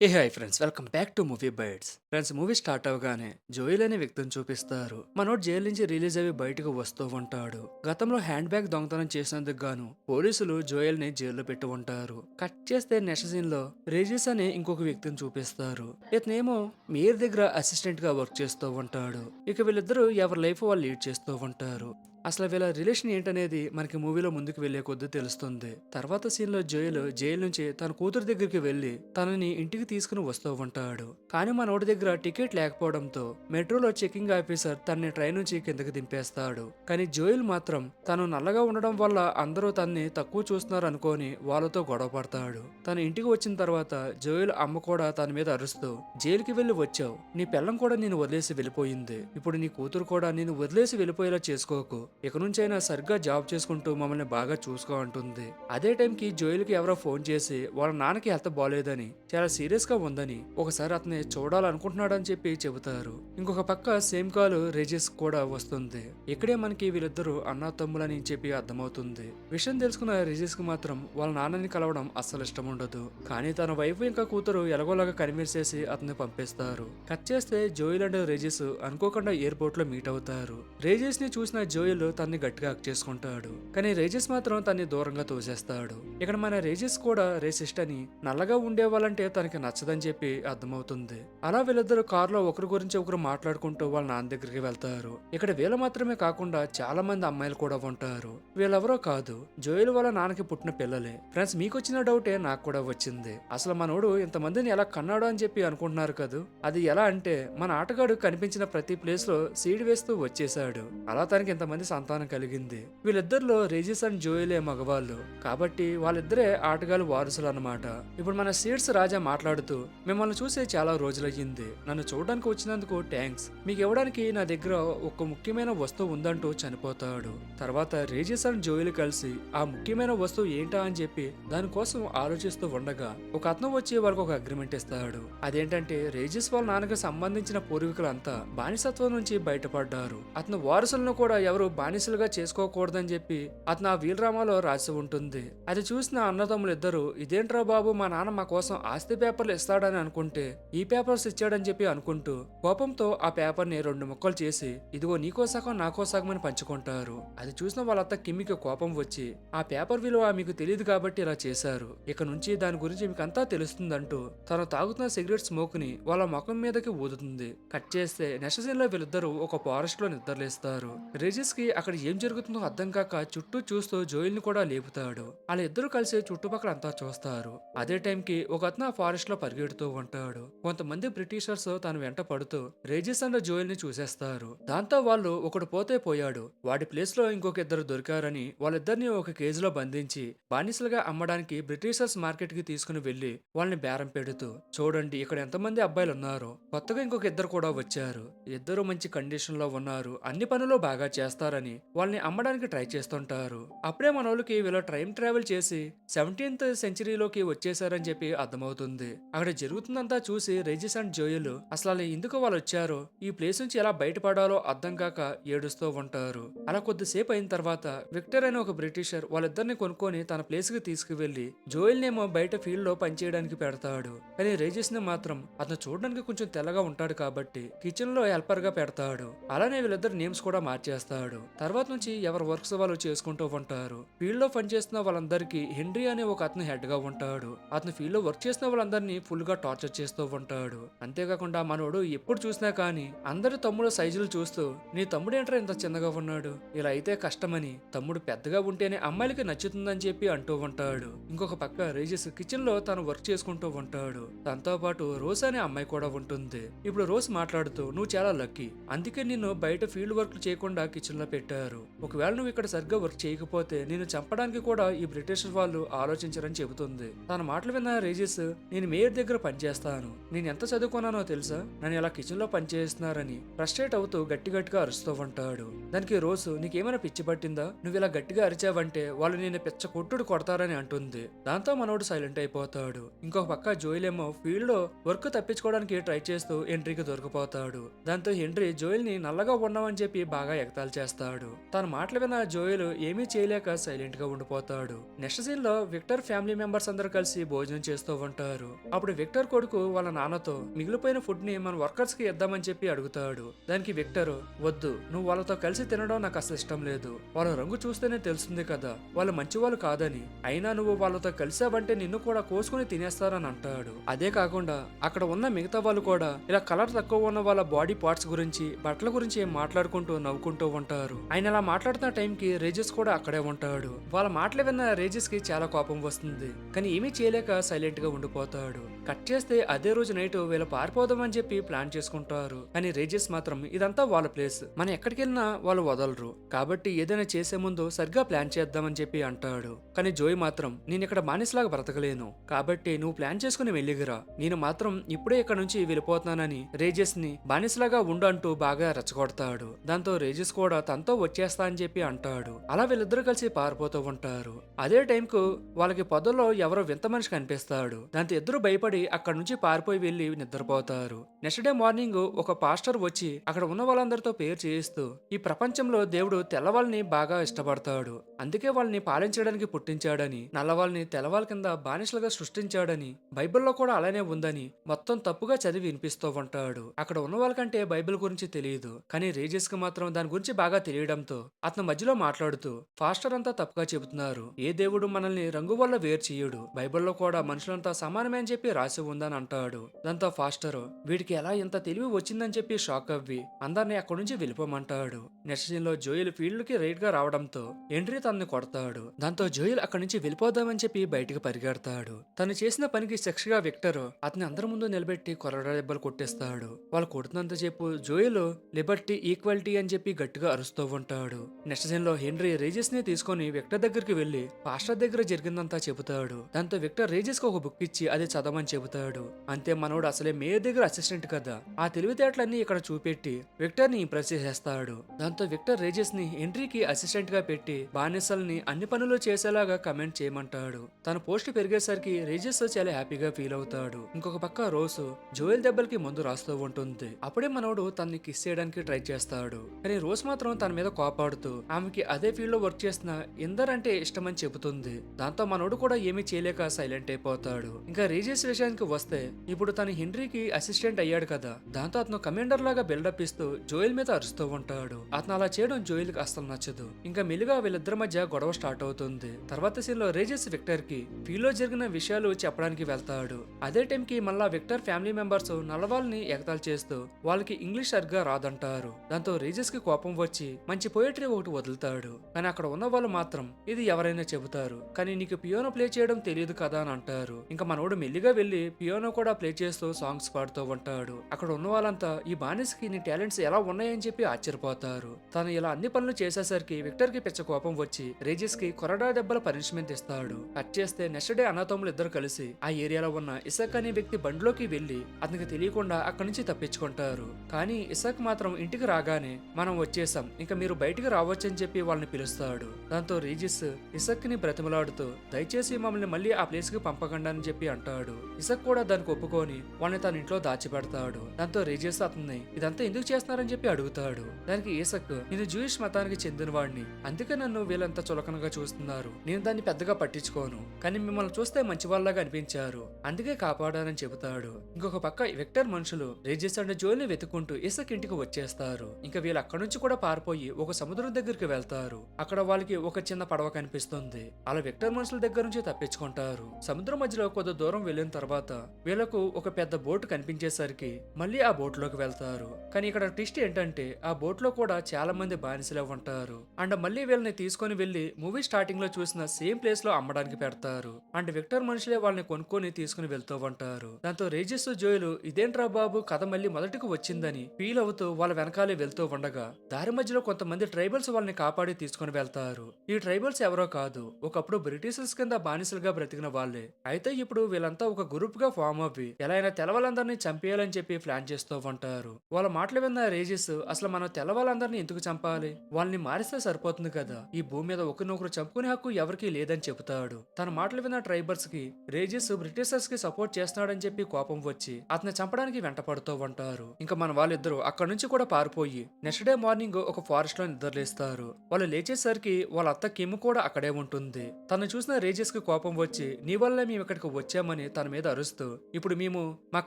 Hey hi friends. Welcome back to movie bytes. Friends movie start అవగానే Joel అనే వ్యక్తిని చూపిస్తారు. మనోడు జైలు నుంచి రిలీజ్ అయ్యి బయటకు వస్తూ ఉంటాడు. గతంలో హ్యాండ్ బ్యాగ్ దొంగతనం చేసినందుకు గాను పోలీసులు జోయల్ని జైల్లో పెట్టి ఉంటారు. కట్ చేస్తే నెక్స్ట్ సీన్లో రేజిస్ అనే ఇంకొక వ్యక్తిని చూపిస్తారు. ఇతనేమో మీర్ దగ్గర అసిస్టెంట్గా వర్క్ చేస్తూ ఉంటాడు. ఇక వీళ్ళిద్దరూ ఎవరి లైఫ్ వాళ్ళు లీడ్ చేస్తూ ఉంటారు. అసలు వీళ్ళ రిలేషన్ ఏంటనేది మనకి మూవీలో ముందుకు వెళ్ళే కొద్దీ తెలుస్తుంది. తర్వాత సీన్లో జైలు జైలు నుంచి తన కూతురు దగ్గరికి వెళ్ళి తనని ఇంటికి తీసుకుని వస్తూ ఉంటాడు. కానీ మనోడి దగ్గర టికెట్ లేకపోవడంతో మెట్రోలో చెకింగ్ ఆఫీసర్ తనని ట్రైన్ నుంచి కిందకి దింపేస్తాడు. కానీ జోయిల్ మాత్రం తను నల్లగా ఉండడం వల్ల అందరూ తన్ని తక్కువ చూస్తున్నారు అనుకొని వాళ్ళతో గొడవ పడతాడు. తన ఇంటికి వచ్చిన తర్వాత జోయిల్ అమ్మ కూడా తన మీద అరుస్తూ జైలుకి వెళ్ళి వచ్చావు. నీ పిల్లం కూడా నేను వదిలేసి వెళ్ళిపోయింది. ఇప్పుడు నీ కూతురు కూడా నేను వదిలేసి వెళ్ళిపోయేలా చేసుకోకు. ఇక నుంచైనా సరిగ్గా జాబ్ చేసుకుంటూ మమ్మల్ని బాగా చూసుకో అంటుంది అదే టైంకి జోయిల్కి ఎవరో ఫోన్ చేసి వాళ్ళ నాన్నకి హెల్త్ బాగాలేదని చాలా సీరియస్గా ఉందని ఒకసారి అతన్ని చూడాలనుకుంటున్నాడని చెప్పి చెబుతారు. ఇంకొక పక్క సేమ్ కాల్ రేజెస్ కూడా వస్తుంది. ఇక్కడే మనకి వీళ్ళిద్దరూ అన్నా తమ్ములని చెప్పి అర్థమవుతుంది. విషయం తెలుసుకున్న రేజెస్కి మాత్రం వాళ్ళ నాన్నని కలవడం అస్సలు ఇష్టం ఉండదు. కానీ తన వైఫ్ ఇంకా కూతురు ఎలాగోలాగా కనిపించేసి చేసి అతన్ని పంపిస్తారు. కట్ చేస్తే జోయిల్ అండ్ రేజెస్ అనుకోకుండా ఎయిర్పోర్ట్లో మీట్ అవుతారు. రేజెస్ని చూసిన జోయిల్ తన్ని గట్టిగా హక్ చేసుకుంటాడు. కానీ రేజెస్ మాత్రం తన్ని దూరంగా తోసేస్తాడు. ఇక్కడ మన రేజెస్ కూడా రేసిస్ట్ అని నల్లగా ఉండే వాళ్ళంటే తనకి నచ్చదని చెప్పి అర్థమవుతుంది. అలా వీళ్ళిద్దరు కారులో ఒకరి గురించి ఒకరు మాట్లాడుకుంటూ వాళ్ళ నాన్న దగ్గరికి వెళ్తారు. ఇక్కడ వీళ్ళు మాత్రమే కాకుండా చాలా మంది అమ్మాయిలు కూడా ఉంటారు. వీళ్ళెవరో కాదు జోయిల్ వాళ్ళ నాన్నకి పుట్టిన పిల్లలే. ఫ్రెండ్స్ మీకు వచ్చిన డౌటే నాకు కూడా వచ్చింది. అసలు మనోడు ఇంతమందిని ఎలా కన్నాడు అని చెప్పి అనుకుంటున్నారు కదా? అది ఎలా అంటే మన ఆటగాడు కనిపించిన ప్రతి ప్లేస్లో సీడ్ వేస్తూ వచ్చేసాడు అలా తనకి ఇంతమంది సంతానం కలిగింది. వీళ్ళిద్దరిలో రేజిస్ అండ్ జోయిలే మగవాళ్ళు. కాబట్టి వాళ్ళిద్దరే ఆటగాళ్ళు వారసులు అన్నమాట. ఇప్పుడు మన సీడ్స్ రాజా మాట్లాడుతూ మిమ్మల్ని చూసే చాలా రోజులయ్యింది. నన్ను చూడడానికి వచ్చినందుకు థ్యాంక్స్ మీకు ఇవ్వడానికి నా దగ్గర ఒక ముఖ్యమైన వస్తువు ఉందంటూ చనిపోతాడు. తర్వాత రేజిస్ అండ్ జోయిల్ కలిసి ఆ ముఖ్యమైన వస్తువు ఏంటా? అని చెప్పి దానికోసం ఆలోచిస్తూ ఉండగా ఒక అతను వచ్చి వాళ్ళకి ఒక అగ్రిమెంట్ ఇస్తాడు. అదేంటంటే రేజిస్ వాళ్ళ నాన్నకి సంబంధించిన పూర్వీకులంతా బానిసత్వం నుంచి బయటపడ్డారు. అతను వారసులను కూడా ఎవరు బానిసలుగా చేసుకోకూడదని చెప్పి అతను ఆ వీలరామాలో రాసి ఉంటుంది. అది చూసిన అన్నదమ్ములిద్దరు ఇదేంట్రా బాబు మా నాన్న మా కోసం ఆస్తి పేపర్లు ఇస్తాడని అనుకుంటే ఈ పేపర్స్ ఇచ్చాడని చెప్పి అనుకుంటూ కోపంతో ఆ పేపర్ని రెండు ముక్కలు చేసి ఇదిగో నీకో సగం నాకో సగం అని పంచుకుంటారు. అది చూసిన వాళ్ళంత కిమ్మికి కోపం వచ్చి ఆ పేపర్ విలువ మీకు తెలియదు కాబట్టి ఇలా చేశారు. ఇక నుంచి దాని గురించి మీకు అంతా తెలుస్తుందంటూ తను తాగుతున్న సిగరెట్ స్మోక్ని వాళ్ళ ముఖం మీదకి ఊదుతుంది. కట్ చేస్తే నెక్స్ట్ సీన్లో వీళ్ళిద్దరూ ఒక ఫారెస్ట్లో నిద్రలేస్తారు. రిజిస్కి అక్కడ ఏం జరుగుతుందో అర్థం కాక చుట్టూ చూస్తూ జోయిల్ని కూడా లేపుతాడు. వాళ్ళ ఇద్దరు కలిసి చుట్టుపక్కల అంతా చూస్తారు. అదే టైంకి ఒక అతను ఆ ఫారెస్ట్లో పరిగెడుతూ ఉంటాడు. కొంతమంది బ్రిటిషర్స్ తన వెంట పడుతూ రేజిస్ అండ్ జోయిల్ని చూసేస్తారు. దాంతో వాళ్ళు ఒకడు పోతే పోయాడు. వాడి ప్లేస్లో ఇంకొక ఇద్దరు దొరికారని వాళ్ళిద్దరిని ఒక కేజీలో బంధించి బానిసలుగా అమ్మడానికి బ్రిటిషర్స్ మార్కెట్కి తీసుకుని వెళ్ళి వాళ్ళని బేరం పెడుతూ చూడండి ఇక్కడ ఎంతమంది అబ్బాయిలు ఉన్నారో కొత్తగా ఇంకొక ఇద్దరు కూడా వచ్చారు. ఇద్దరు మంచి కండిషన్లో ఉన్నారు. అన్ని పనులు బాగా చేస్తారు చేస్తారని వాళ్ళని అమ్మడానికి ట్రై చేస్తుంటారు. అప్పుడే మన వాళ్ళకి వీళ్ళు టైం ట్రావెల్ చేసి సెవెంటీన్త్ సెంచరీలోకి వచ్చేసారని చెప్పి అర్థమవుతుంది. అక్కడ జరుగుతుందంతా చూసి రెజిస్ అండ్ జోయలు అసలు ఎందుకు వాళ్ళు వచ్చారో ఈ ప్లేస్ నుంచి ఎలా బయటపడాలో అర్థం కాక ఏడుస్తూ ఉంటారు. అలా కొద్దిసేపు అయిన తర్వాత విక్టర్ అనే ఒక బ్రిటిషర్ వాళ్ళిద్దరిని కొనుక్కొని తన ప్లేస్కి తీసుకువెళ్ళి జోయల్ నేమో బయట ఫీల్డ్లో పనిచేయడానికి పెడతాడు. కానీ రేజెస్ని మాత్రం అతను చూడడానికి కొంచెం తెల్లగా ఉంటాడు కాబట్టి కిచెన్లో హెల్పర్గా పెడతాడు. అలానే వీళ్ళిద్దరు నేమ్స్ కూడా మార్చేస్తాడు. తర్వాత నుంచి ఎవరి వర్క్స్ వాళ్ళు చేసుకుంటూ ఉంటారు. ఫీల్డ్లో పనిచేస్తున్న వాళ్ళందరికీ హెన్రీ అనే ఒక అతను హెడ్గా ఉంటాడు. అతను ఫీల్డ్లో వర్క్ చేస్తున్న వాళ్ళందరినీ ఫుల్గా టార్చర్ చేస్తూ ఉంటాడు. అంతేకాకుండా మనోడు ఎప్పుడు చూసినా కానీ అందరి తమ్ముడు సైజులు చూస్తూ నీ తమ్ముడు ఏంట్రా ఇంత చిన్నగా ఉన్నాడు? ఇలా అయితే కష్టమని. తమ్ముడు పెద్దగా ఉంటేనే అమ్మాయిలకి నచ్చుతుందని చెప్పి అంటూ ఉంటాడు. ఇంకొక పక్క రేజెస్ కిచెన్లో తను వర్క్ చేసుకుంటూ ఉంటాడు. తనతో పాటు రోజ్ అనే అమ్మాయి కూడా ఉంటుంది. ఇప్పుడు రోజ్ మాట్లాడుతూ నువ్వు చాలా లక్కీ. అందుకే నిన్ను బయట ఫీల్డ్ వర్క్ చేయకుండా కిచెన్లో పెట్టారు. ఒకవేళ నువ్వు ఇక్కడ సరిగ్గా వర్క్ చేయకపోతే నేను చంపడానికి కూడా ఈ బ్రిటిష్ వాళ్ళు ఆలోచించరని చెబుతుంది. తన మాటలు విన్న రేజిస్ నేను మేయర్ దగ్గర పనిచేస్తాను. నేను ఎంత చదువుకున్నానో తెలుసా? నన్ను ఇలా కిచెన్లో పనిచేస్తున్నారని ఫ్రస్ట్రేట్ అవుతూ గట్టి గట్టిగా అరుస్తూ ఉంటాడు. దానికి రోజు నీకేమైనా పిచ్చి పట్టిందా? నువ్వు ఇలా గట్టిగా అరిచావంటే వాళ్ళు నేను పిచ్చ కొట్టుడు కొడతారని అంటుంది. దాంతో మనోడు సైలెంట్ అయిపోతాడు. ఇంకొక పక్క జోయిల్ ఏమో ఫీల్డ్లో వర్క్ తప్పించుకోవడానికి ట్రై చేస్తూ ఎంట్రీకి దొరికిపోతాడు. దాంతో హెన్రీ జోయిల్ని నల్లగా ఉన్నావని చెప్పి బాగా ఎగతాలు చేస్తాడు. చేస్తాడు తన మాటలు విన్న జోయల్ ఏమీ చేయలేక సైలెంట్గా ఉండిపోతాడు. నెక్స్ట్ సీన్లో విక్టర్ ఫ్యామిలీ మెంబర్స్ అందరూ కలిసి భోజనం చేస్తూ ఉంటారు. అప్పుడు విక్టర్ కొడుకు వాళ్ళ నాన్నతో మిగిలిపోయిన ఫుడ్ని మన వర్కర్స్కి ఇద్దామని చెప్పి అడుగుతాడు. దానికి విక్టర్ వద్దు నువ్వు వాళ్ళతో కలిసి తినడం నాకు అసలు ఇష్టం లేదు. వాళ్ళ రంగు చూస్తేనే తెలుస్తుంది కదా వాళ్ళు మంచి వాళ్ళు కాదని. అయినా నువ్వు వాళ్ళతో కలిసావంటే నిన్ను కూడా కోసుకుని తినేస్తారని అంటాడు. అదే కాకుండా అక్కడ ఉన్న మిగతా వాళ్ళు కూడా ఇలా కలర్ తక్కువ ఉన్న వాళ్ళ బాడీ పార్ట్స్ గురించి బట్టల గురించి మాట్లాడుకుంటూ నవ్వుకుంటూ ఉంటారు. ఆయన అలా మాట్లాడుతున్న టైంకి రేజెస్ కూడా అక్కడే ఉంటాడు. వాళ్ళ మాటలు విన్న రేజెస్కి చాలా కోపం వస్తుంది. కానీ ఏమీ చేయలేక సైలెంట్గా ఉండిపోతాడు. కట్ చేస్తే అదే రోజు నైట్ వీళ్ళు పారిపోదామని చెప్పి ప్లాన్ చేసుకుంటారు. కానీ రేజెస్ మాత్రం ఇదంతా వాళ్ళ ప్లేస్. మనం ఎక్కడికి వెళ్ళినా వాళ్ళు వదలరు. కాబట్టి ఏదైనా చేసే ముందు సరిగ్గా ప్లాన్ చేద్దామని చెప్పి అంటాడు. కానీ జోయ్ మాత్రం నేను ఇక్కడ బానిసలాగా బ్రతకలేను. కాబట్టి నువ్వు ప్లాన్ చేసుకుని వెళ్ళిగిరా నేను మాత్రం ఇప్పుడే ఇక్కడ నుంచి వెళ్ళిపోతున్నానని రేజెస్ని బానిసలాగా ఉండు అంటూ బాగా రెచ్చగొడతాడు. దాంతో రేజెస్ కూడా తనతో వచ్చేస్తా అని చెప్పి అంటాడు. అలా వీళ్ళిద్దరూ కలిసి పారిపోతూ ఉంటారు. అదే టైంకు వాళ్ళకి పొదల్లో ఎవరో వింత మనిషి కనిపిస్తాడు. దాంతో ఇద్దరు భయపడి అక్కడ నుంచి పారిపోయి వెళ్ళి నిద్రపోతారు. నెక్స్ట్ డే మార్నింగ్ ఒక పాస్టర్ వచ్చి అక్కడ ఉన్న వాళ్ళందరితో పేరు చేయిస్తూ ఈ ప్రపంచంలో దేవుడు తెల్లవాళ్ళని బాగా ఇష్టపడతాడు. అందుకే వాళ్ళని పాలించడానికి పుట్టించాడని నల్లవాళ్ళని తెల్లవాళ్ళ కింద బానిసలుగా సృష్టించాడని బైబిల్లో కూడా అలానే ఉందని మొత్తం తప్పుగా చదివి వినిపిస్తూ ఉంటాడు. అక్కడ ఉన్న వాళ్ళకంటే బైబిల్ గురించి తెలియదు కానీ రేజెస్కి మాత్రం దాని గురించి బాగా తెలియడంతో అతను మధ్యలో మాట్లాడుతూ ఫాస్టర్ అంతా తప్పుగా చెబుతున్నారు. ఏ దేవుడు మనల్ని రంగు వల్ల వేరు చేయడు. బైబిల్లో కూడా మనుషులంతా సమానమే అని చెప్పి రాసి ఉందని అంటాడు. దాంతో ఫాస్టర్ వీడికి ఎలా ఇంత తెలివి వచ్చిందని చెప్పి షాక్ అవ్వి అందరినీ అక్కడి నుంచి వెళ్ళిపోమంటాడు. నెక్స్ట్ సీన్లో జోయిల్ ఫీల్డ్కి రైట్గా రావడంతో ఎంట్రీ తనని కొడతాడు. దాంతో జోయిల్ అక్కడి నుంచి వెళ్ళిపోదామని చెప్పి బయటికి పరిగెడతాడు. తను చేసిన పనికి శిక్షగా విక్టర్ అతని అందరి ముందు నిలబెట్టి కొరడ దెబ్బలు కొట్టేస్తాడు. వాళ్ళు కొడుతున్నంత చెప్పు జోయిల్ లిబర్టీ ఈక్వాలిటీ అని చెప్పి గట్టిగా అరుస్తూ ఉంటాడు నెక్స్ట్ సీన్లో హెన్రీ రేజెస్ని తీసుకొని విక్టర్ దగ్గరికి వెళ్ళి పాస్టర్ దగ్గర జరిగిందంతా చెబుతాడు. దాంతో విక్టర్ రేజెస్కు ఒక బుక్ ఇచ్చి అది చదవమని చెబుతాడు. అంతే మనోడు అసలే మేయర్ దగ్గర అసిస్టెంట్ కదా. ఆ తెలివితేటలన్నీ ఇక్కడ చూపెట్టి విక్టర్ని ఇంప్రెస్ చేసేస్తాడు. దాంతో విక్టర్ రేజెస్ని హెన్రీకి అసిస్టెంట్గా పెట్టి బానిసల్ని అన్ని పనులు చేసేలాగా కమెంట్ చేయమంటాడు. తన పోస్ట్ పెరిగేసరికి రేజెస్ చాలా హ్యాపీగా ఫీల్ అవుతాడు. ఇంకొక పక్క రోజు జోయల్ దెబ్బలకి మందు రాస్తూ ఉంటుంది. అప్పుడే మనోడు తనని కిస్ చేయడానికి ట్రై చేస్తాడు. కానీ రోజ్ మాత్రం తన మీద కోపాడుతూ ఆమెకి అదే ఫీల్డ్లో వర్క్ చేసిన ఇందర్ అంటే ఇష్టమని చెబుతుంది. దాంతో మనోడు కూడా ఏమీ చేయలేక సైలెంట్ అయిపోతాడు. ఇంకా రేజెస్ విషయానికి వస్తే ఇప్పుడు తను హెన్రీకి అసిస్టెంట్ అయ్యాడు కదా. దాంతో అతను కమాండర్ లాగా బిల్డప్ ఇస్తూ జోయిల్ మీద అరుస్తూ ఉంటాడు. అతను అలా చేయడం జోయిల్కి అస్సలు నచ్చదు. ఇంకా మెలుగా వీళ్ళిద్దరి మధ్య గొడవ స్టార్ట్ అవుతుంది. తర్వాత సీన్లో రేజెస్ విక్టర్కి ఫీలో జరిగిన విషయాలు చెప్పడానికి వెళ్తాడు. అదే టైం కి మళ్ళా విక్టర్ ఫ్యామిలీ మెంబర్స్ నల్లవాళ్ళని ఎగతాలు చేస్తూ వాళ్ళకి ఇంగ్లీష్ సరిగ్గా రాదంటారు. దాంతో రేజెస్కి కోపం వచ్చి మంచి పోయట్రీ ఒకటి వదులుతాడు. కానీ అక్కడ ఉన్న వాళ్ళు మాత్రం ఇది ఎవరైనా చెబుతారు. కానీ నీకు పియోనో ప్లే చేయడం తెలియదు కదా అని అంటారు. ఇంకా మనోడు మెల్లిగా వెళ్ళి పియోనో కూడా ప్లే చేస్తూ సాంగ్స్ పాడుతూ ఉంటాడు. అక్కడ ఉన్న వాళ్ళంతా ఈ బానిసకి నీ టాలెంట్స్ ఎలా ఉన్నాయని చెప్పి ఆశ్చర్యపోతారు. తను ఇలా అన్ని పనులు చేసేసరికి విక్టర్కి పిచ్చ కోపం వచ్చి రేజిస్కి కొరడా దెబ్బల పనిష్మెంట్ ఇస్తాడు. కట్ చేస్తే నెక్స్ట్ డే అనాథములు ఇద్దరు కలిసి ఆ ఏరియాలో ఉన్న ఇసక్ అనే వ్యక్తి బండిలోకి వెళ్ళి అతనికి తెలియకుండా అక్కడి నుంచి తప్పించుకుంటారు. కానీ ఇసక్ మాత్రం ఇంటికి రాగానే మనం వచ్చేసాం ఇంకా మీరు బయటికి రావచ్చని చెప్పి వాళ్ళని పిలుస్తాడు. దాంతో రీజిస్ ఇసక్ని బ్రతిమలాడుతూ దయచేసి మమ్మల్ని మళ్ళీ ఆ ప్లేస్కి పంపకండి అని చెప్పి అంటాడు. ఇసక్ కూడా దానికి ఒప్పుకొని వాళ్ళని తన ఇంట్లో దాచిపెడతాడు. దాంతో రీజిస్ అతన్ని ఇదంతా ఎందుకు చేస్తున్నారని చెప్పి అడుగుతాడు. దానికి ఇసక్ నేను జూయిష్ మతానికి చెందిన వాడిని అందుకే నన్ను వీళ్ళంతా చులకనగా చూస్తున్నారు. నేను దాన్ని పెద్దగా పట్టించుకోను. కానీ మిమ్మల్ని చూస్తే మంచి వాళ్ళగా అనిపించారు. అందుకే కాపాడానని చెబుతాడు. ఇంకొక పక్క విక్టర్ మనుషులు రేజిస్ అండ్ జోల్ని వెతుక్కుంటూ ఇసక్ ఇంటికి వచ్చేస్తారు. ఇంకా వీళ్ళు అక్కడి నుంచి కూడా పారిపోయి ఒక సముద్రం దగ్గరికి వెళ్తారు. అక్కడ వాళ్ళకి ఒక చిన్న పడవ కనిపిస్తుంది. అలా విక్టర్ మనుషుల దగ్గర నుంచి తప్పించుకుంటారు. సముద్రం మధ్యలో కొద్ది దూరం వెళ్ళిన తర్వాత వీళ్ళకు ఒక పెద్ద బోట్ కనిపించేసరికి మళ్ళీ ఆ బోట్లోకి వెళ్తారు. కానీ ఇక్కడ ట్విస్ట్ ఏంటంటే ఆ బోట్లో కూడా చాలా మంది బానిసలే ఉంటారు. అండ్ మళ్ళీ వీళ్ళని తీసుకొని వెళ్ళి మూవీ స్టార్టింగ్లో చూసిన సేమ్ ప్లేస్లో అమ్మడానికి పెడతారు. అండ్ విక్టర్ మనుషులే వాళ్ళని కొనుక్కొని తీసుకుని వెళ్తూ ఉంటారు. దాంతో రేజిస్ జోయలు ఇదేంట్రా బాబు? కథ మళ్ళీ మొదటికి వచ్చిందని ఫీల్ అవుతూ వాళ్ళ వెనకాలే వెళ్తూ ఉండగా దారి మధ్యలో కొంతమంది ట్రైబల్స్ వాళ్ళని కాపాడి తీసుకుని వెళ్తారు. ఈ ట్రైబల్స్ ఎవరో కాదు ఒకప్పుడు బ్రిటిషర్స్ కింద బానిసలుగా బ్రతికిన వాళ్ళే. అయితే ఇప్పుడు వీళ్ళంతా ఒక గ్రూప్గా ఫామ్ అవ్వి ఎలా అయినా తెలవాలందరినీ చంపేయాలని చెప్పి ప్లాన్ చేస్తూ ఉంటారు. వాళ్ళ మాటలు విన్న రేజిస్ అసలు మనం తెలవాలందరినీ ఎందుకు చంపాలి? వాళ్ళని మారిస్తే సరిపోతుంది కదా. ఈ భూమి మీద ఒకరినొకరు చంపుకునే హక్కు ఎవరికీ లేదని చెబుతాడు. తన మాటలు విన్న ట్రైబర్స్కి రేజిస్ బ్రిటిషర్స్కి సపోర్ట్ చేస్తున్నాడని చెప్పి కోపం వచ్చి అతను చంపడానికి వెంట పడుతూ ఉంటారు. ఇంకా మన వాళ్ళిద్దరూ అక్కడ నుంచి కూడా పారిపోయి నెక్స్ట్ డే మార్నింగ్ ఒక ఫారెస్ట్లో నిద్రలేస్తారు. వాళ్ళు లేచేసరికి వాళ్ళ అత్త కిమ్ కూడా అక్కడే ఉంటుంది. తను చూసిన రేజెస్కి కోపం వచ్చి నీ వల్లే మేము ఇక్కడికి వచ్చామని తన మీద అరుస్తూ ఇప్పుడు మేము మా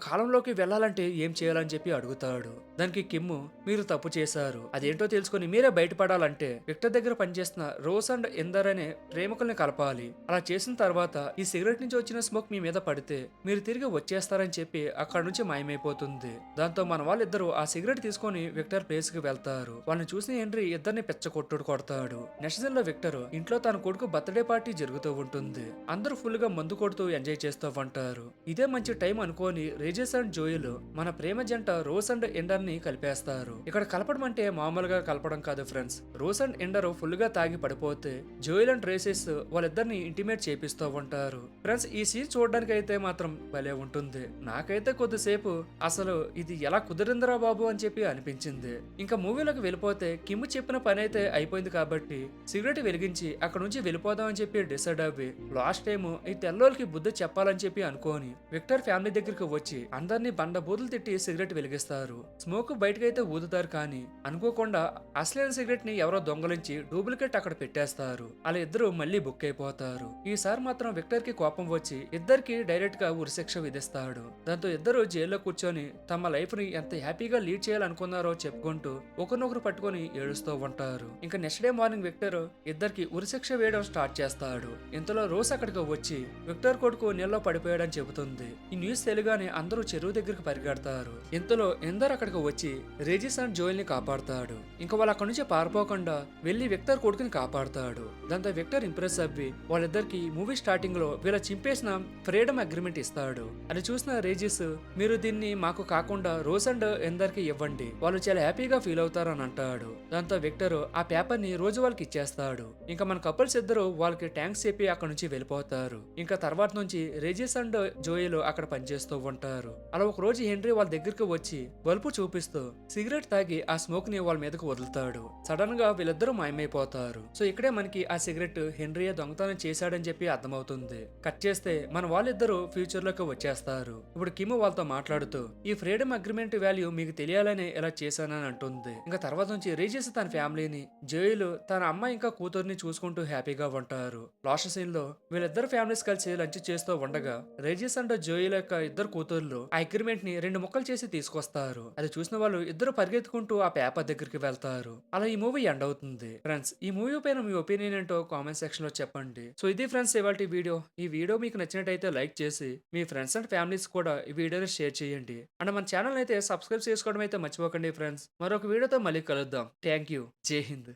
కాలంలోకి వెళ్ళాలంటే ఏం చేయాలని చెప్పి అడుగుతాడు. దానికి కిమ్ మీరు తప్పు చేశారు. అదేంటో తెలుసుకొని మీరే బయటపడాలంటే విక్టర్ దగ్గర పనిచేస్తున్న రోస్ అండ్ ఇందర్ అనే ప్రేమికుల్ని కలపాలి. అలా చేసిన తర్వాత ఈ సిగరెట్ నుంచి వచ్చిన స్మోక్ మీ మీద పడితే మీరు తిరిగి వచ్చేస్తారని చెప్పి అక్కడ నుంచి మాయమైపోతుంది. దాంతో మన వాళ్ళిద్దరూ ఆ సిగరెట్ తీసుకొని విక్టర్ ప్లేస్కి వెళ్తారు. వాళ్ళని చూసి హెన్రీ ఇద్దరిని పెచ్చకొట్టుడు కొడతాడు. నెక్స్ట్ సీన్లో విక్టర్ ఇంట్లో తన కొడుకు బర్త్డే పార్టీ జరుగుతూ ఉంటుంది. అందరూ ఫుల్గా మందు కొడుతూ ఎంజాయ్ చేస్తూ ఉంటారు. ఇదే మంచి టైం అనుకోని రేజెస్ అండ్ జోయిల్ మన ప్రేమ జంట రోస్ అండ్ ఎండర్ని కలిపేస్తారు. ఇక్కడ కలపడం అంటే మామూలుగా కలపడం కాదు ఫ్రెండ్స్. రోస్ అండ్ ఎండర్ ఫుల్గా తాగి పడిపోతే జోయిల్ అండ్ రేసెస్ వాళ్ళిద్దరిని ఇంటిమేట్ చేపిస్తూ ఉంటారు. ఫ్రెండ్స్ ఈ సీన్ చూడడానికి అయితే మాత్రం భలే ఉంటుంది. నాకైతే కొద్దిసేపు అసలు ఇది ఎలా కుదిరిందిరా బాబు అని చెప్పి అనిపించింది. ఇంకా మూవీలోకి వెళ్ళిపోతే కిమ్ చెప్పిన పని అయితే అయిపోయింది కాబట్టి సిగరెట్ వెలిగించి అక్కడ నుంచి వెళ్ళిపోదాం అని చెప్పి డిసైడ్ అవ్వి లాస్ట్ టైం ఈ తెల్లోళ్ళకి బుద్ధి చెప్పాలని చెప్పి అనుకోని విక్టర్ ఫ్యామిలీ దగ్గరికి వచ్చి అందరినీ బండ బూతులు తిట్టి సిగరెట్ వెలిగిస్తారు. స్మోక్ బయటకైతే ఊదుతారు కానీ అనుకోకుండా అసలైన సిగరెట్ని ఎవరో దొంగలించి డూప్లికేట్ అక్కడ పెట్టేస్తారు. అలా ఇద్దరు మళ్ళీ బుక్ అయిపోతారు. ఈసారి మాత్రం విక్టర్కి కోపం వచ్చి ఇద్దరికి డైరెక్ట్గా ఉరిశిక్ష విధిస్తాడు. దాంతో ఇద్దరు జైల్లో కూర్చొని తమ లైఫ్ని ఎంత హ్యాపీగా లీడ్ చేయాలనుకున్నారో చెప్పుకుంటూ ఒకరినొకరు పట్టుకొని ఏడుస్తూ ఉంటారు. ఇంకా నెక్స్ట్ డే మార్నింగ్ విక్టర్ ఇద్దరికి ఉరిశిక్ష వేయడం స్టార్ట్ చేస్తాడు. ఇంతలో రోజ్ అక్కడికి వచ్చి విక్టర్ కొడుకు నీళ్ళలో పడిపోయాడని చెబుతుంది. ఈ న్యూస్ తెలియగానే అందరూ చెరువు దగ్గరికి పరిగెడతారు. ఇంతలో ఇందర్ అక్కడికి వచ్చి రేజిస్ అండ్ జోయల్ని కాపాడతాడు. ఇంకా వాళ్ళు అక్కడి నుంచి పారిపోకుండా వెళ్ళి విక్టర్ కొడుకుని కాపాడతాడు. దాంతో విక్టర్ ఇంప్రెస్ అవ్వి వాళ్ళిద్దరికి మూవీ స్టార్టింగ్లో వీళ్ళ చింపేసిన ఫ్రీడమ్ అగ్రిమెంట్ ఇస్తాడు. అది చూసిన రేజిస్ మీరు దీన్ని మాకు కాకుండా రోజ్ అండ్ ఎందరికి ఇవ్వండి. వాళ్ళు చాలా హ్యాపీగా ఫీల్ అవుతారు అని అంటాడు. దాంతో విక్టర్ ఆ పేపర్ని రోజు వాళ్ళకి ఇచ్చేస్తాడు. ఇంకా మన కపుల్స్ ఇద్దరు వాళ్ళకి ట్యాంక్స్ చెప్పి అక్కడ నుంచి వెళ్ళిపోతారు. ఇంకా తర్వాత నుంచి రేజిస్ అండ్ జోయలు అక్కడ పనిచేస్తూ ఉంటారు. అలా ఒక రోజు హెన్రీ వాళ్ళ దగ్గరికి వచ్చి బల్బు చూపిస్తూ సిగరెట్ తాగి ఆ స్మోక్ని వాళ్ళ మీదకు వదులుతాడు. సడన్గా వీళ్ళిద్దరూ మాయమైపోతారు. సో ఇక్కడే మనకి ఆ సిగరెట్ హెన్రీయే దొంగతనం చేశాడని చెప్పి అర్థమవుతుంది. కట్ చేస్తే మన వాళ్ళిద్దరూ ఫ్యూచర్లోకి వచ్చేస్తారు. ఇప్పుడు కిమ్ వాళ్ళతో మాట్లాడుతూ ఈ ఫ్రీడమ్ అగ్రిమెంట్ వాల్యూ మీకు తెలియాలని ఇలా చేశానని అంటుంది. ఇంకా తర్వాత నుంచి రేజెస్ తన ఫ్యామిలీని జైలు తన అమ్మ ఇంకా కూతుర్ని చూసుకుంటూ హ్యాపీగా ఉంటారు. లాస్ట్ సీన్లో వీళ్ళిద్దరు ఫ్యామిలీస్ కలిసి లంచ్ చేస్తూ ఉండగా రేజిస్ అండ్ జోయిల్ యొక్క ఇద్దరు కూతుర్లు ఆ అగ్రిమెంట్ని రెండు ముక్కలు చేసి తీసుకొస్తారు. అది చూసిన వాళ్ళు ఇద్దరు పరిగెత్తుకుంటూ ఆ పేపర్ దగ్గరికి వెళ్తారు. అలా ఈ మూవీ ఎండ్ అవుతుంది. ఫ్రెండ్స్ ఈ మూవీ పైన మీ ఒపీనియన్ ఏంటో కామెంట్ సెక్షన్లో చెప్పండి. సో ఇది ఫ్రెండ్స్ ఇవాళ వీడియో. ఈ వీడియో మీకు నచ్చినట్టయితే లైక్ చేసి మీ ఫ్రెండ్స్ అండ్ ఫ్యామిలీస్ కూడా ఈ వీడియోని షేర్ చేయండి. అండ్ మన ఛానల్ అయితే సబ్స్క్రైబ్ చేసుకోవడం అయితే మర్చిపోకండి ఫ్రెండ్స్. మరొక వీడియోతో మళ్ళీ కలుద్దాం. Thank you. జై హింద్.